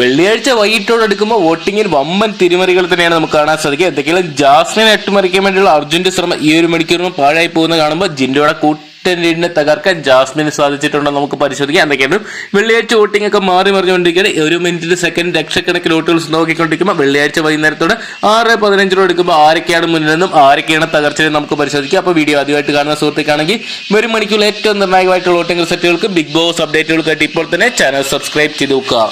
വെള്ളിയാഴ്ച വൈകിട്ടോട് എടുക്കുമ്പോൾ വോട്ടിങ്ങിൽ വമ്പൻ തിരിമറികൾ തന്നെയാണ് നമുക്ക് കാണാൻ സാധിക്കുക. എന്തെങ്കിലും ജാസ്മിനെ അട്ടിമറിക്കാൻ വേണ്ടിയുള്ള അർജുന്റെ ശ്രമം ഈ ഒരു മണിക്കൂറിന് പാഴായി പോകുന്ന കാണുമ്പോൾ ജിൻഡോയുടെ കൂട്ടിനെ തകർക്കാൻ ജാസ്മിന് സാധിച്ചിട്ടുണ്ടോ നമുക്ക് പരിശോധിക്കാം. എന്തൊക്കെയാണ് വെള്ളിയാഴ്ച വോട്ടിംഗ് ഒക്കെ മാറി മറിഞ്ഞുകൊണ്ടിരിക്കുകയാണ്. ഒരു മിനിറ്റിൽ സെക്കൻഡ് ലക്ഷക്കണക്കിന് വോട്ടുകൾ നോക്കിക്കൊണ്ടിരിക്കുമ്പോൾ വെള്ളിയാഴ്ച വൈകുന്നേരത്തോടെ ആറ് പതിനഞ്ചിനോട് എടുക്കുമ്പോൾ ആരൊക്കെയാണ് മുന്നിൽ നിന്നും ആരൊക്കെയാണ് തകർച്ചയെന്ന് നമുക്ക് പരിശോധിക്കാം. അപ്പോൾ വീഡിയോ ആദ്യമായിട്ട് കാണുന്ന സുഹൃത്തുക്കാണെങ്കിൽ ഒരു മണിക്കൂർ ഏറ്റവും നിർണായകമായിട്ടുള്ള വോട്ടിംഗ് സെറ്റുകൾക്ക് ബിഗ് ബോസ് അപ്ഡേറ്റുകൾക്കായിട്ട് ഇപ്പോൾ തന്നെ ചാനൽ സബ്സ്ക്രൈബ് ചെയ്ത് നോക്കുക.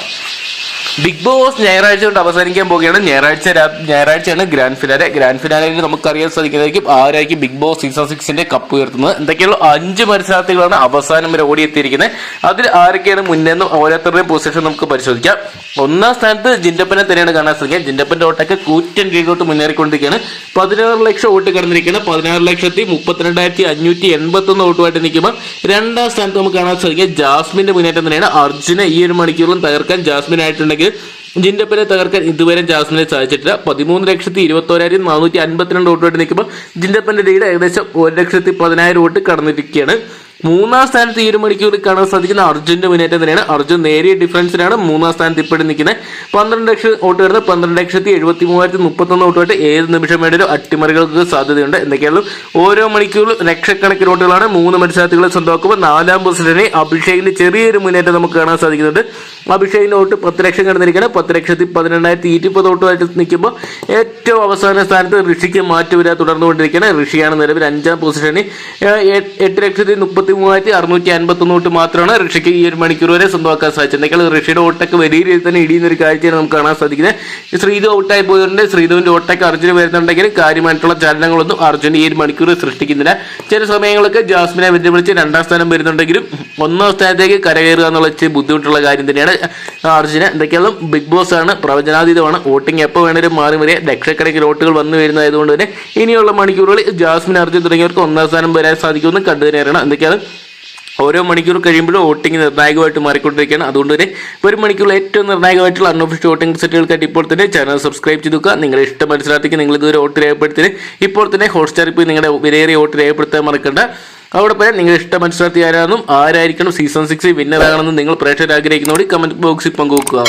ബിഗ് ബോസ് ഞായറാഴ്ച കൊണ്ട് അവസാനിക്കാൻ പോവുകയാണ്. ഞായറാഴ്ച ഞായറാഴ്ചയാണ് ഗ്രാൻഡ് ഫിനാലെ ഗ്രാൻഡ് ഫിനാലയിൽ നമുക്കറിയാൻ സാധിക്കുന്നതായിരിക്കും ആരായിരിക്കും ബിഗ് ബോസ് സീസൺ സിക്സിന്റെ കപ്പ് ഉയർത്തുന്നത്. എന്തൊക്കെയുള്ള അഞ്ച് മത്സരാർത്ഥികളാണ് അവസാനം വരെ ഓടിയെത്തിയിരിക്കുന്നത്. അതിൽ ആരൊക്കെയാണ് മുന്നേന്നും ഓരോരുത്തരുടെയും പൊസിഷൻ നമുക്ക് പരിശോധിക്കാം. ഒന്നാം സ്ഥാനത്ത് ജിൻഡപ്പനെ തന്നെയാണ് കാണാൻ സാധിക്കുക. ജിൻഡപ്പന്റെ ഓട്ടൊക്കെ കൂറ്റൻ കീഴോട്ട് മുന്നേറിക്കൊണ്ടിരിക്കുകയാണ്. പതിനാറ് ലക്ഷം വോട്ട് കടന്നിരിക്കുകയാണ്. പതിനാറ് ലക്ഷത്തി മുപ്പത്തിരണ്ടായിരത്തി അഞ്ഞൂറ്റി എൺപത്തി ഒന്ന് വോട്ടുമായിട്ട് നിൽക്കുമ്പോൾ രണ്ടാം സ്ഥാനത്ത് നമുക്ക് കാണാൻ സാധിക്കുക. ജാസ്മിന്റെ മുന്നേറ്റം തന്നെയാണ്. അർജുനെ ഈ ഒരു മണിക്കൂറിലും തകർക്കാൻ ജാസ്മിൻ ആയിട്ടുണ്ടെങ്കിൽ ജിൻഡപ്പനെ തകർക്കാൻ ഇതുവരെ ജാസ്മിനെ സാധിച്ചിട്ടില്ല. പതിമൂന്ന് ലക്ഷത്തി ഇരുപത്തോരായിരത്തി നാനൂറ്റി അൻപത്തിരണ്ട് വോട്ടുമായിട്ട് നിൽക്കുമ്പോൾ ജിൻഡപ്പന്റെ ലീഡ് ഏകദേശം ഒരു ലക്ഷത്തി പതിനായിരം വോട്ട് കടന്നിരിക്കുകയാണ്. മൂന്നാം സ്ഥാനത്ത് ഈ ഒരു മണിക്കൂറിൽ കാണാൻ സാധിക്കുന്ന അർജുന്റെ മുന്നേറ്റം തന്നെയാണ്. അർജുൻ നേരിയ ഡിഫറൻസിലാണ് മൂന്നാം സ്ഥാനത്ത് ഇപ്പോഴും നിൽക്കുന്നത്. പന്ത്രണ്ട് ലക്ഷം വോട്ട് വരുന്നത് പന്ത്രണ്ട് ലക്ഷത്തി എഴുപത്തി മൂവായിരത്തി മുപ്പത്തൊന്ന് വോട്ടുമായിട്ട് ഏത് നിമിഷം വേണ്ടിയും അട്ടിമറികൾക്ക് സാധ്യതയുണ്ട് എന്തൊക്കെയാണ് ഓരോ മണിക്കൂറിലും ലക്ഷക്കണക്കിന് വോട്ടുകളാണ് മൂന്ന് മത്സരാർത്ഥികളെ സ്വന്തമാക്കുമ്പോൾ നാലാം പൊസിഷനെ അഭിഷേകിന്റെ ചെറിയൊരു മുന്നേറ്റം നമുക്ക് കാണാൻ സാധിക്കുന്നുണ്ട്. അഭിഷേകിന്റെ വോട്ട് പത്ത് ലക്ഷം കടന്നിരിക്കുകയാണ്. പത്ത് ലക്ഷത്തി പതിനെണ്ണായിരത്തി ഇരുപത് വോട്ടുമായിട്ട് നിൽക്കുമ്പോൾ ഏറ്റവും അവസാന സ്ഥാനത്ത് ഋഷിക്ക് മാറ്റുവര തുടർന്നുകൊണ്ടിരിക്കുകയാണ്. ഋഷിയാണ് നിലവിൽ അഞ്ചാം പൊസിഷനിൽ എട്ട് ലക്ഷത്തി മുപ്പത്തി മൂവായിരത്തി അറുന്നൂറ്റി അൻപത്തി ഒന്ന് തൊട്ട് മാത്രമാണ് റഷ്യക്ക് ഈ ഒരു മണിക്കൂർ വരെ സ്വന്തമാക്കാൻ സാധിച്ചത്. എന്തൊക്കെയാണ് റഷ്യയുടെ ഓട്ടൊക്കെ വലിയ രീതിയിൽ തന്നെ ഇടിയുന്ന ഒരു കാഴ്ചയാണ് നമുക്ക് കാണാൻ സാധിക്കുന്നത്. ശ്രീധു ഔട്ടായി പോയതുകൊണ്ട് ശ്രീധുവിന്റെ ഓട്ടൊക്കെ അർജുന് വരുന്നുണ്ടെങ്കിലും കാര്യമായിട്ടുള്ള ചലനങ്ങളൊന്നും അർജുൻ ഈ ഒരു മണിക്കൂർ സൃഷ്ടിക്കുന്നില്ല. ചില സമയങ്ങളൊക്കെ ജാസ്മിനെ വെല്ലുവിളിച്ച് രണ്ടാം സ്ഥാനം വരുന്നുണ്ടെങ്കിലും ഒന്നാം സ്ഥാനത്തേക്ക് കരകയറുക എന്നുള്ള ബുദ്ധിമുട്ടുള്ള കാര്യം തന്നെയാണ് അർജുന്. എന്തൊക്കെയാണ് ബിഗ് ബോസ് ആണ് പ്രവചനാതീതമാണ്. വോട്ടിംഗ് എപ്പോൾ വേണേലും മാറി വരെ ലക്ഷക്കണക്കിന് വോട്ടുകൾ വന്നു വരുന്നതായതുകൊണ്ട് തന്നെ ഇനിയുള്ള മണിക്കൂറുകളിൽ ജാസ്മിൻ അർജുൻ തുടങ്ങിയവർക്ക് ഒന്നാം സ്ഥാനം വരാൻ സാധിക്കുമെന്ന് കണ്ടു തന്നെയാണ് എന്തൊക്കെയാണ് ഓരോ മണിക്കൂർ കഴിയുമ്പോഴും വോട്ടിംഗ് നിർണായകമായിട്ട് മാറിക്കൊണ്ടിരിക്കുകയാണ്. അതുകൊണ്ട് തന്നെ ഒരു മണിക്കൂറിൽ ഏറ്റവും നിർണായകമായിട്ടുള്ള അൺഒഫീഷ്യൽ വോട്ടിംഗ് സെറ്റുകൾക്കായിട്ട് ഇപ്പോൾ തന്നെ ചാനൽ സബ്സ്ക്രൈബ് ചെയ്ത് വെക്കുക. നിങ്ങളുടെ ഇഷ്ടം മനസ്സിലാക്കി നിങ്ങൾ ഇതുവരെ വോട്ട് രേഖപ്പെടുത്തിന് ഇപ്പോൾ തന്നെ ഹോട്ട്സ്റ്റാറിൽ പോയി നിങ്ങളുടെ വിലയേറിയ വോട്ട് രേഖപ്പെടുത്താൻ മറക്കണ്ട. അവിടെ പോയാൽ നിങ്ങൾ ഇഷ്ടം മനസ്സിലാക്കി ആരാണെന്നും ആരായിരിക്കണം സീസൺ സിക്സ് വിന്നർ ആകണമെന്നും നിങ്ങൾ പ്രേക്ഷകർ ആഗ്രഹിക്കുന്നതോടെ കമന്റ് ബോക്സിൽ പങ്കുവെക്കുക.